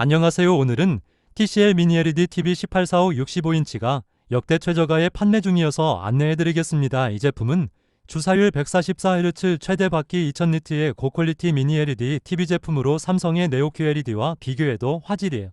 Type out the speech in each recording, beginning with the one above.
안녕하세요. 오늘은 TCL 미니 LED TV 1845 65인치가 역대 최저가에 판매 중이어서 안내해드리겠습니다. 이 제품은 주사율 144Hz 최대 받기 2000니트의 고퀄리티 미니 LED TV 제품으로 삼성의 네오 QLED와 비교해도 화질이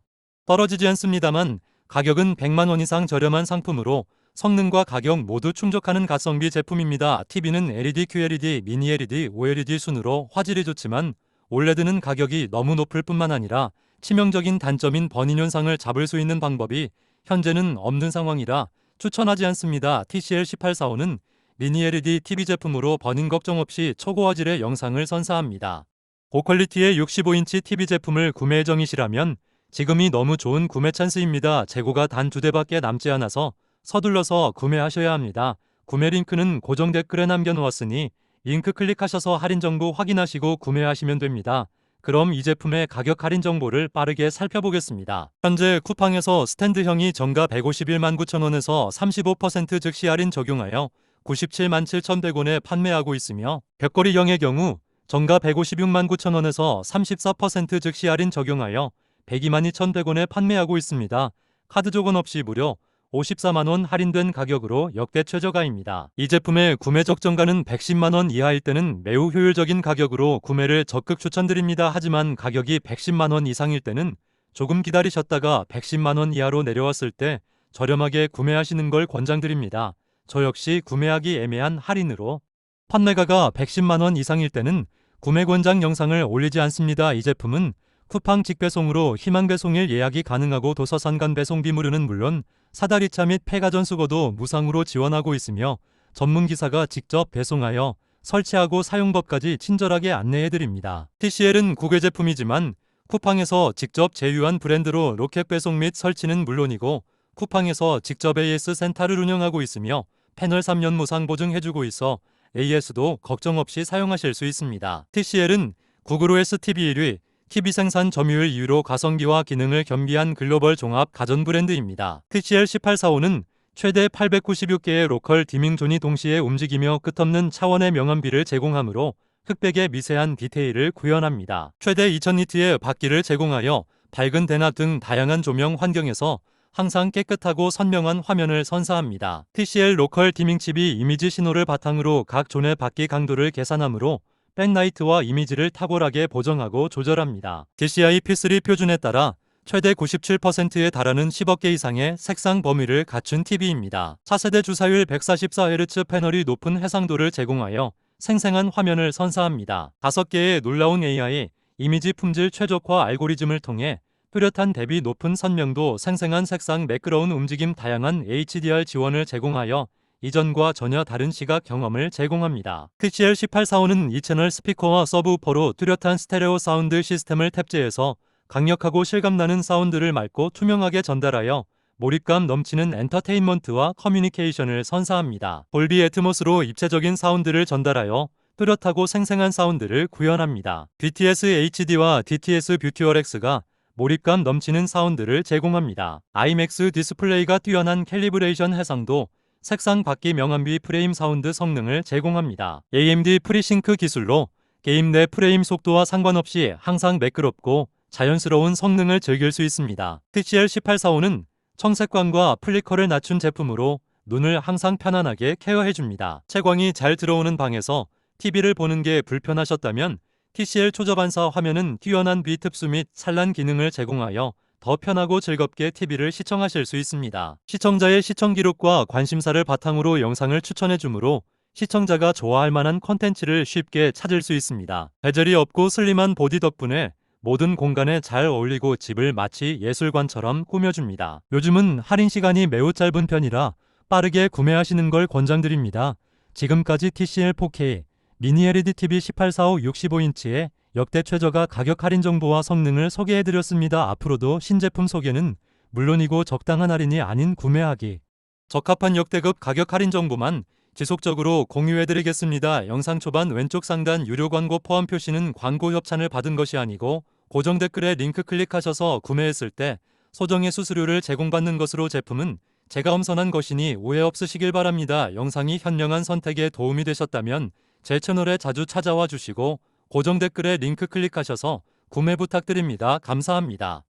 떨어지지 않습니다만 가격은 100만 원 이상 저렴한 상품으로 성능과 가격 모두 충족하는 가성비 제품입니다. TV는 LED, QLED, 미니 LED, OLED 순으로 화질이 좋지만 올레드는 가격이 너무 높을 뿐만 아니라 치명적인 단점인 버닝 현상을 잡을 수 있는 방법이 현재는 없는 상황이라 추천하지 않습니다. TCL 1845는 미니 LED TV 제품으로 버닝 걱정 없이 초고화질의 영상을 선사합니다. 고퀄리티의 65인치 TV 제품을 구매 예정이시라면 지금이 너무 좋은 구매 찬스입니다. 재고가 단 두 대밖에 남지 않아서 서둘러서 구매하셔야 합니다. 구매 링크는 고정 댓글에 남겨놓았으니 링크 클릭하셔서 할인 정보 확인하시고 구매하시면 됩니다. 그럼 이 제품의 가격 할인 정보를 빠르게 살펴보겠습니다. 현재 쿠팡에서 스탠드형이 정가 151만 9천원에서 35% 즉시 할인 적용하여 97만 7,100원에 판매하고 있으며 벽걸이형의 경우 정가 156만 9천원에서 34% 즉시 할인 적용하여 102만 2,100원에 판매하고 있습니다. 카드 조건 없이 무료 54만원 할인된 가격으로 역대 최저가입니다. 이 제품의 구매 적정가는 110만원 이하일 때는 매우 효율적인 가격으로 구매를 적극 추천드립니다. 하지만 가격이 110만원 이상일 때는 조금 기다리셨다가 110만원 이하로 내려왔을 때 저렴하게 구매하시는 걸 권장드립니다. 저 역시 구매하기 애매한 할인으로 판매가가 110만원 이상일 때는 구매 권장 영상을 올리지 않습니다. 이 제품은 쿠팡 직배송으로 희망 배송일 예약이 가능하고 도서산 간 배송비 무료는 물론 사다리차 및 폐가전 수거도 무상으로 지원하고 있으며 전문 기사가 직접 배송하여 설치하고 사용법까지 친절하게 안내해 드립니다. TCL은 국외 제품이지만 쿠팡에서 직접 제휴한 브랜드로 로켓 배송 및 설치는 물론이고 쿠팡에서 직접 AS 센터를 운영하고 있으며 패널 3년 무상 보증해주고 있어 AS도 걱정 없이 사용하실 수 있습니다. TCL은 구글 OS TV 1위, TV 생산 점유율 2위로 가성비와 기능을 겸비한 글로벌 종합 가전 브랜드입니다. TCL 1845는 최대 896개의 로컬 디밍존이 동시에 움직이며 끝없는 차원의 명암비를 제공하므로 흑백의 미세한 디테일을 구현합니다. 최대 2000니트의 바퀴를 제공하여 밝은 대낮 등 다양한 조명 환경에서 항상 깨끗하고 선명한 화면을 선사합니다. TCL 로컬 디밍 칩이 이미지 신호를 바탕으로 각 존의 바퀴 강도를 계산하므로 백라이트와 이미지를 탁월하게 보정하고 조절합니다. DCI P3 표준에 따라 최대 97%에 달하는 10억 개 이상의 색상 범위를 갖춘 TV입니다. 차세대 주사율 144Hz 패널이 높은 해상도를 제공하여 생생한 화면을 선사합니다. 5개의 놀라운 AI, 이미지 품질 최적화 알고리즘을 통해 뚜렷한 대비 높은 선명도, 생생한 색상, 매끄러운 움직임, 다양한 HDR 지원을 제공하여 이전과 전혀 다른 시각 경험을 제공합니다. TCL 1845는 2채널 스피커와 서브우퍼로 뚜렷한 스테레오 사운드 시스템을 탑재해서 강력하고 실감나는 사운드를 맑고 투명하게 전달하여 몰입감 넘치는 엔터테인먼트와 커뮤니케이션을 선사합니다. 볼비 애트모스로 입체적인 사운드를 전달하여 뚜렷하고 생생한 사운드를 구현합니다. DTS HD와 DTS 뷰티얼 X가 몰입감 넘치는 사운드를 제공합니다. IMAX 디스플레이가 뛰어난 캘리브레이션 해상도, 색상 바퀴 명암비 프레임 사운드 성능을 제공합니다. AMD 프리싱크 기술로 게임 내 프레임 속도와 상관없이 항상 매끄럽고 자연스러운 성능을 즐길 수 있습니다. TCL 1845는 청색광과 플리커를 낮춘 제품으로 눈을 항상 편안하게 케어해줍니다. 채광이 잘 들어오는 방에서 TV를 보는 게 불편하셨다면 TCL 초저반사 화면은 뛰어난 비특수 및 산란 기능을 제공하여 더 편하고 즐겁게 TV를 시청하실 수 있습니다. 시청자의 시청 기록과 관심사를 바탕으로 영상을 추천해 주므로 시청자가 좋아할 만한 컨텐츠를 쉽게 찾을 수 있습니다. 베젤이 없고 슬림한 보디 덕분에 모든 공간에 잘 어울리고 집을 마치 예술관처럼 꾸며줍니다. 요즘은 할인 시간이 매우 짧은 편이라 빠르게 구매하시는 걸 권장드립니다. 지금까지 TCL 4K 미니 LED TV 1845 65인치에 역대 최저가 가격 할인 정보와 성능을 소개해드렸습니다. 앞으로도 신제품 소개는 물론이고 적당한 할인이 아닌 구매하기. 적합한 역대급 가격 할인 정보만 지속적으로 공유해드리겠습니다. 영상 초반 왼쪽 상단 유료 광고 포함 표시는 광고 협찬을 받은 것이 아니고 고정 댓글에 링크 클릭하셔서 구매했을 때 소정의 수수료를 제공받는 것으로 제품은 제가 엄선한 것이니 오해 없으시길 바랍니다. 영상이 현명한 선택에 도움이 되셨다면 제 채널에 자주 찾아와 주시고 고정 댓글에 링크 클릭하셔서 구매 부탁드립니다. 감사합니다.